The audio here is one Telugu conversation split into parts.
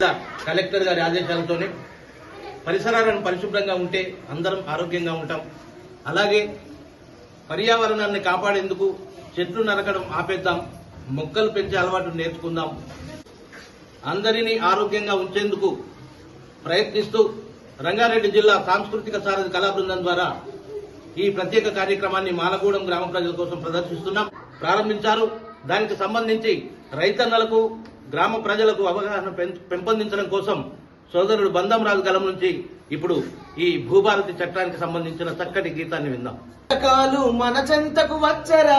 కలెక్టర్ గారి ఆదేశాలతోనే పరిసరాలను పరిశుభ్రంగా ఉంటే అందరం ఆరోగ్యంగా ఉంటాం. అలాగే పర్యావరణాన్ని కాపాడేందుకు చెట్లు నరకడం ఆపేద్దాం మొక్కలు పెంచే అలవాటు నేర్చుకుందాం. అందరినీ ఆరోగ్యంగా ఉంచేందుకు ప్రయత్నిస్తూ రంగారెడ్డి జిల్లా సాంస్కృతిక సారథి కళా బృందం ద్వారా ఈ ప్రత్యేక కార్యక్రమాన్ని మాలగూడెం గ్రామ ప్రజల కోసం ప్రదర్శిస్తున్నాం. ప్రారంభించారు. దానికి సంబంధించి రైతన్నలకు గ్రామ ప్రజలకు అవగాహన పెం- పెంపొందించడం కోసం సోదరుడు బంధంరాజు రాజు గలం నుంచి ఇప్పుడు ఈ భూభారతి చట్టానికి సంబంధించిన చక్కటి గీతాన్ని విందాం. కాలు మన చెంతకు వచ్చరా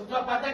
పుష్పపద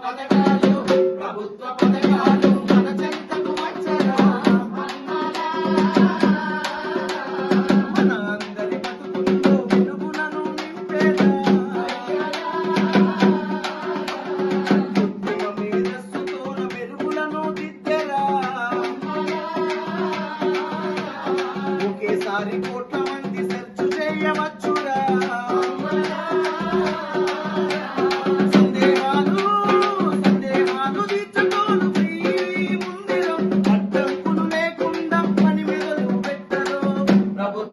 పథకాలు ప్రభుత్వ పథకాలు మన చెంతకు వచ్చరా మన అందరి బతుకుల్లో వెలుగులను నింపేదా? ఉద్యమ మేధస్సుతోన మెరుగులను దిద్దరా ఒకేసారి కోట్ల మంది సెర్చ్ చేయవచ్చురా?